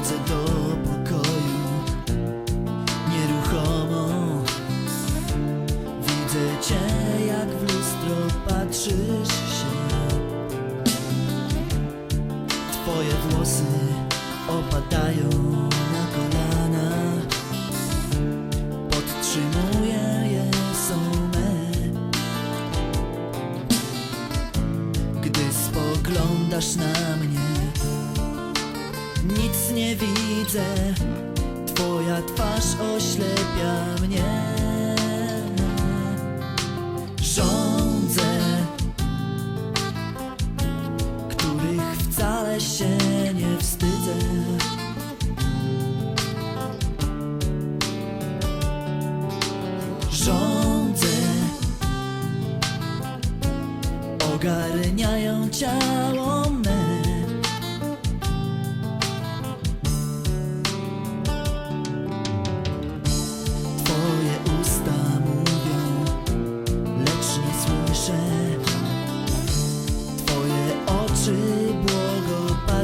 wchodzę do pokoju. Nieruchomo Widzę cię jak w lustro patrzysz się. Twoje włosy opadają na kolana. Podtrzymuję je są me Gdy spoglądasz na mnie Twoja twarz oślepia mnie. Rządzę Których wcale się nie wstydzę. Rządzę Ogarniają ciało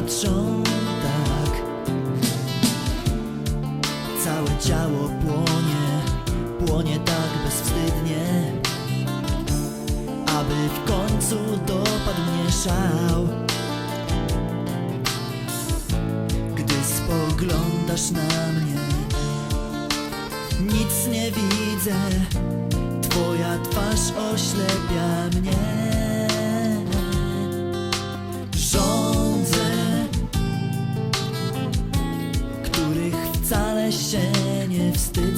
patrzą tak. Całe ciało płonie, płonie tak bezwstydnie. Aby w końcu dopadł mnie szał. Gdy spoglądasz na mnie nic nie widzę, twoja twarz oślepia mnie. Się nie wstydzę.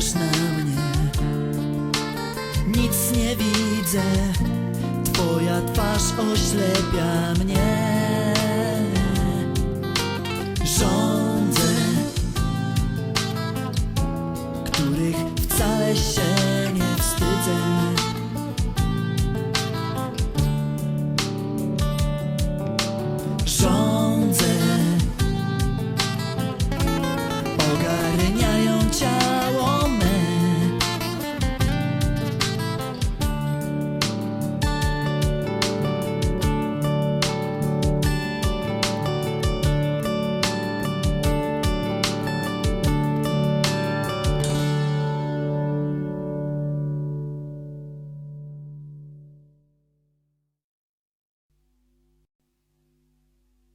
Spoglądasz na mnie. Nic nie widzę. Twoja twarz oślepia mnie